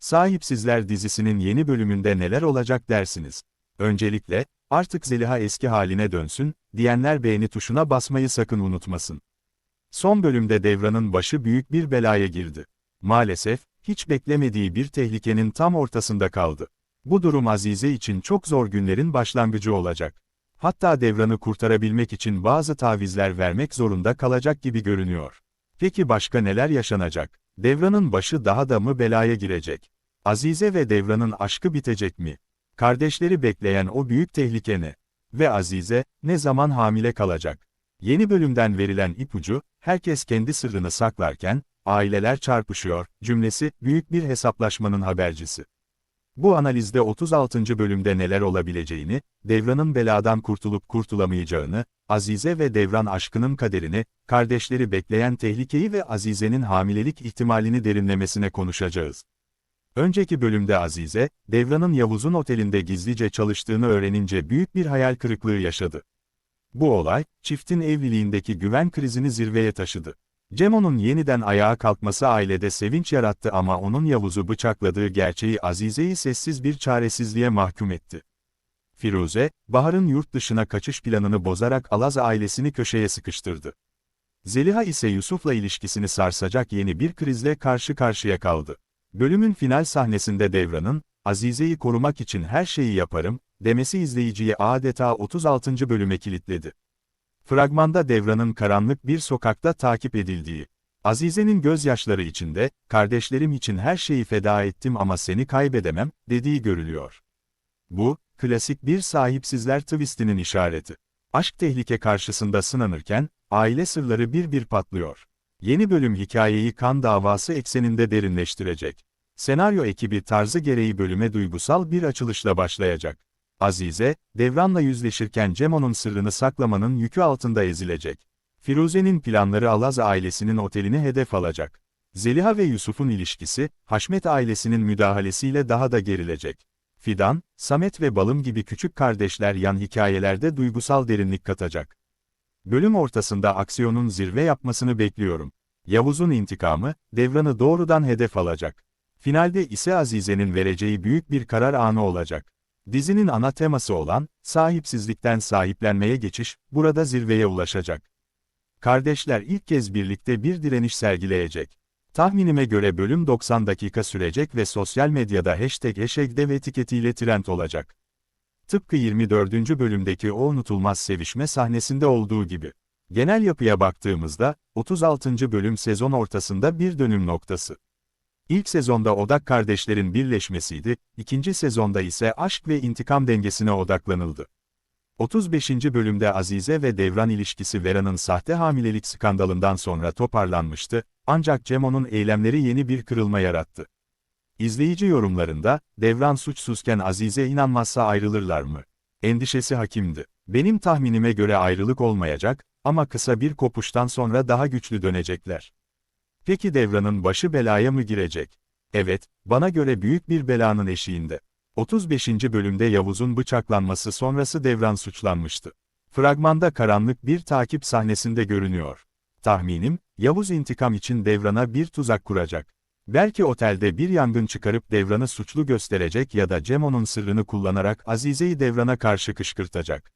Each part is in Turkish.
Sahipsizler dizisinin yeni bölümünde neler olacak dersiniz? Öncelikle, artık Zeliha eski haline dönsün, diyenler beğeni tuşuna basmayı sakın unutmasın. Son bölümde Devran'ın başı büyük bir belaya girdi. Maalesef, hiç beklemediği bir tehlikenin tam ortasında kaldı. Bu durum Azize için çok zor günlerin başlangıcı olacak. Hatta Devran'ı kurtarabilmek için bazı tavizler vermek zorunda kalacak gibi görünüyor. Peki başka neler yaşanacak? Devran'ın başı daha da mı belaya girecek? Azize ve Devran'ın aşkı bitecek mi? Kardeşleri bekleyen o büyük tehlike ne? Ve Azize, ne zaman hamile kalacak? Yeni bölümden verilen ipucu, herkes kendi sırrını saklarken, aileler çarpışıyor, cümlesi, büyük bir hesaplaşmanın habercisi. Bu analizde 36. bölümde neler olabileceğini, Devran'ın beladan kurtulup kurtulamayacağını, Azize ve Devran aşkının kaderini, kardeşleri bekleyen tehlikeyi ve Azize'nin hamilelik ihtimalini derinlemesine konuşacağız. Önceki bölümde Azize, Devran'ın Yavuz'un otelinde gizlice çalıştığını öğrenince büyük bir hayal kırıklığı yaşadı. Bu olay, çiftin evliliğindeki güven krizini zirveye taşıdı. Cemo'nun yeniden ayağa kalkması ailede sevinç yarattı ama onun Yavuz'u bıçakladığı gerçeği Azize'yi sessiz bir çaresizliğe mahkum etti. Firuze, Bahar'ın yurt dışına kaçış planını bozarak Alaz ailesini köşeye sıkıştırdı. Zeliha ise Yusuf'la ilişkisini sarsacak yeni bir krizle karşı karşıya kaldı. Bölümün final sahnesinde Devran'ın, Azize'yi korumak için her şeyi yaparım, demesi izleyiciyi adeta 36. bölüme kilitledi. Fragmanda Devran'ın karanlık bir sokakta takip edildiği, Azize'nin gözyaşları içinde, kardeşlerim için her şeyi feda ettim ama seni kaybedemem, dediği görülüyor. Bu, klasik bir sahipsizler twistinin işareti. Aşk tehlike karşısında sınanırken, aile sırları bir bir patlıyor. Yeni bölüm hikayeyi kan davası ekseninde derinleştirecek. Senaryo ekibi tarzı gereği bölüme duygusal bir açılışla başlayacak. Azize, Devran'la yüzleşirken Cemo'nun sırrını saklamanın yükü altında ezilecek. Firuze'nin planları Alaz ailesinin otelini hedef alacak. Zeliha ve Yusuf'un ilişkisi, Haşmet ailesinin müdahalesiyle daha da gerilecek. Fidan, Samet ve Balım gibi küçük kardeşler yan hikayelerde duygusal derinlik katacak. Bölüm ortasında aksiyonun zirve yapmasını bekliyorum. Yavuz'un intikamı, Devran'ı doğrudan hedef alacak. Finalde ise Azize'nin vereceği büyük bir karar anı olacak. Dizinin ana teması olan, sahipsizlikten sahiplenmeye geçiş, burada zirveye ulaşacak. Kardeşler ilk kez birlikte bir direniş sergileyecek. Tahminime göre bölüm 90 dakika sürecek ve sosyal medyada hashtag hashtag'de ve etiketiyle trend olacak. Tıpkı 24. bölümdeki o unutulmaz sevişme sahnesinde olduğu gibi. Genel yapıya baktığımızda, 36. bölüm sezon ortasında bir dönüm noktası. İlk sezonda odak kardeşlerin birleşmesiydi, ikinci sezonda ise aşk ve intikam dengesine odaklanıldı. 35. bölümde Azize ve Devran ilişkisi Vera'nın sahte hamilelik skandalından sonra toparlanmıştı, ancak Cemo'nun eylemleri yeni bir kırılma yarattı. İzleyici yorumlarında, Devran suçsuzken Azize inanmazsa ayrılırlar mı? Endişesi hakimdi. Benim tahminime göre ayrılık olmayacak, ama kısa bir kopuştan sonra daha güçlü dönecekler. Peki Devran'ın başı belaya mı girecek? Evet, bana göre büyük bir belanın eşiğinde. 35. bölümde Yavuz'un bıçaklanması sonrası Devran suçlanmıştı. Fragmanda karanlık bir takip sahnesinde görünüyor. Tahminim, Yavuz intikam için Devran'a bir tuzak kuracak. Belki otelde bir yangın çıkarıp Devran'ı suçlu gösterecek ya da Cemo'nun sırrını kullanarak Azize'yi Devran'a karşı kışkırtacak.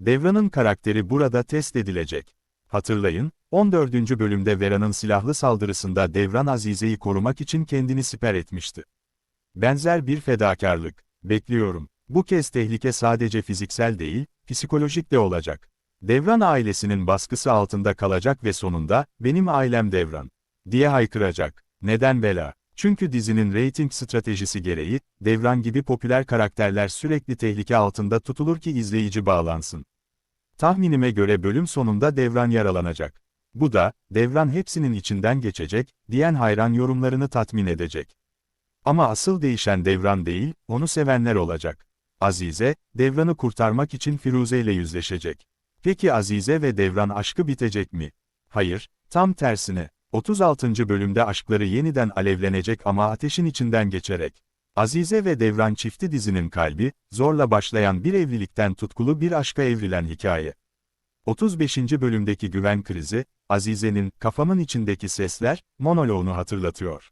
Devran'ın karakteri burada test edilecek. Hatırlayın, 14. bölümde Vera'nın silahlı saldırısında Devran Azize'yi korumak için kendini siper etmişti. Benzer bir fedakarlık. Bekliyorum. Bu kez tehlike sadece fiziksel değil, psikolojik de olacak. Devran ailesinin baskısı altında kalacak ve sonunda, benim ailem Devran, diye haykıracak. Neden bela? Çünkü dizinin reyting stratejisi gereği, Devran gibi popüler karakterler sürekli tehlike altında tutulur ki izleyici bağlansın. Tahminime göre bölüm sonunda Devran yaralanacak. Bu da, Devran hepsinin içinden geçecek, diyen hayran yorumlarını tatmin edecek. Ama asıl değişen Devran değil, onu sevenler olacak. Azize, Devran'ı kurtarmak için Firuze ile yüzleşecek. Peki Azize ve Devran aşkı bitecek mi? Hayır, tam tersine. 36. bölümde aşkları yeniden alevlenecek ama ateşin içinden geçerek. Azize ve Devran çifti dizinin kalbi, zorla başlayan bir evlilikten tutkulu bir aşka evrilen hikaye. 35. bölümdeki güven krizi, Azize'nin kafamın içindeki sesler monoloğunu hatırlatıyor.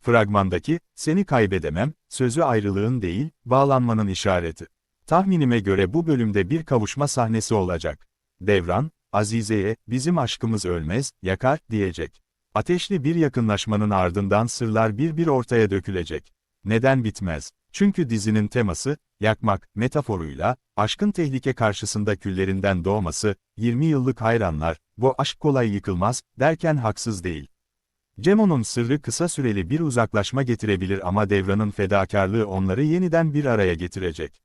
Fragmandaki, seni kaybedemem, sözü ayrılığın değil, bağlanmanın işareti. Tahminime göre bu bölümde bir kavuşma sahnesi olacak. Devran, Azize'ye, bizim aşkımız ölmez, yakar, diyecek. Ateşli bir yakınlaşmanın ardından sırlar bir bir ortaya dökülecek. Neden bitmez? Çünkü dizinin teması, yakmak, metaforuyla, aşkın tehlike karşısında küllerinden doğması, 20 yıllık hayranlar, bu aşk kolay yıkılmaz, derken haksız değil. Cemo'nun sırrı kısa süreli bir uzaklaşma getirebilir ama Devran'ın fedakarlığı onları yeniden bir araya getirecek.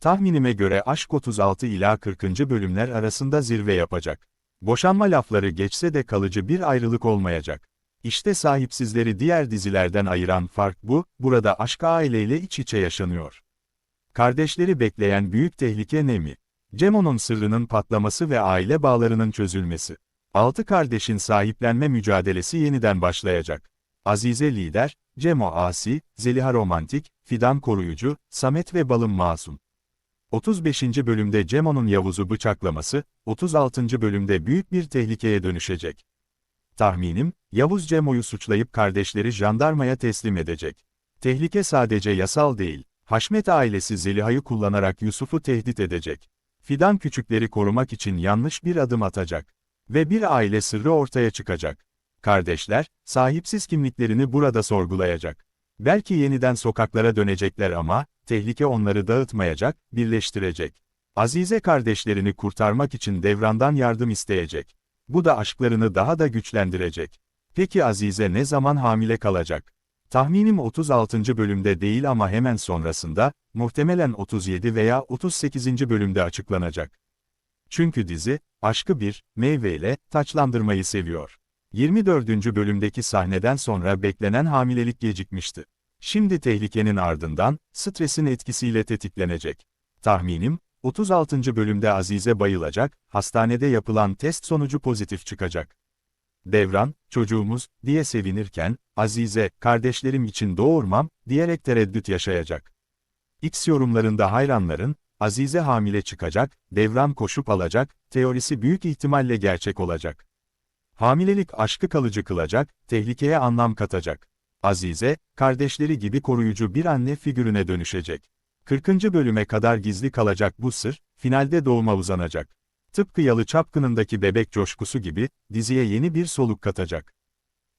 Tahminime göre aşk 36 ila 40. bölümler arasında zirve yapacak. Boşanma lafları geçse de kalıcı bir ayrılık olmayacak. İşte sahipsizleri diğer dizilerden ayıran fark bu, burada aşk aileyle iç içe yaşanıyor. Kardeşleri bekleyen büyük tehlike ne mi? Cemo'nun sırrının patlaması ve aile bağlarının çözülmesi. Altı kardeşin sahiplenme mücadelesi yeniden başlayacak. Azize lider, Cemo asi, Zeliha romantik, Fidan koruyucu, Samet ve Balım masum. 35. bölümde Cemo'nun Yavuz'u bıçaklaması, 36. bölümde büyük bir tehlikeye dönüşecek. Tahminim, Yavuz Cemo'yu suçlayıp kardeşleri jandarmaya teslim edecek. Tehlike sadece yasal değil, Haşmet ailesi Zeliha'yı kullanarak Yusuf'u tehdit edecek. Fidan küçükleri korumak için yanlış bir adım atacak. Ve bir aile sırrı ortaya çıkacak. Kardeşler, sahipsiz kimliklerini burada sorgulayacak. Belki yeniden sokaklara dönecekler ama, tehlike onları dağıtmayacak, birleştirecek. Azize kardeşlerini kurtarmak için Devran'dan yardım isteyecek. Bu da aşklarını daha da güçlendirecek. Peki Azize ne zaman hamile kalacak? Tahminim 36. bölümde değil ama hemen sonrasında, muhtemelen 37 veya 38. bölümde açıklanacak. Çünkü dizi, aşkı bir, meyveyle, taçlandırmayı seviyor. 24. bölümdeki sahneden sonra beklenen hamilelik gecikmişti. Şimdi tehlikenin ardından, stresin etkisiyle tetiklenecek. Tahminim, 36. bölümde Azize bayılacak, hastanede yapılan test sonucu pozitif çıkacak. Devran, çocuğumuz, diye sevinirken, Azize, kardeşlerim için doğurmam, diyerek tereddüt yaşayacak. X yorumlarında hayranların, Azize hamile çıkacak, Devran koşup alacak, teorisi büyük ihtimalle gerçek olacak. Hamilelik aşkı kalıcı kılacak, tehlikeye anlam katacak. Azize, kardeşleri gibi koruyucu bir anne figürüne dönüşecek. 40. bölüme kadar gizli kalacak bu sır, finalde doğuma uzanacak. Tıpkı Yalı Çapkını'ndaki bebek coşkusu gibi, diziye yeni bir soluk katacak.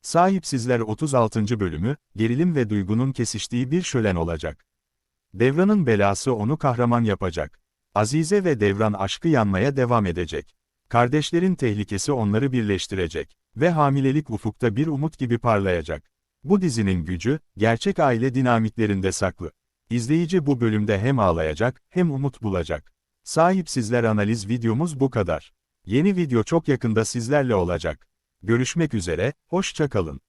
Sahipsizler 36. bölümü, gerilim ve duygunun kesiştiği bir şölen olacak. Devran'ın belası onu kahraman yapacak. Azize ve Devran aşkı yanmaya devam edecek. Kardeşlerin tehlikesi onları birleştirecek. Ve hamilelik ufukta bir umut gibi parlayacak. Bu dizinin gücü, gerçek aile dinamiklerinde saklı. İzleyici bu bölümde hem ağlayacak, hem umut bulacak. Sahipsizler analiz videomuz bu kadar. Yeni video çok yakında sizlerle olacak. Görüşmek üzere, hoşça kalın.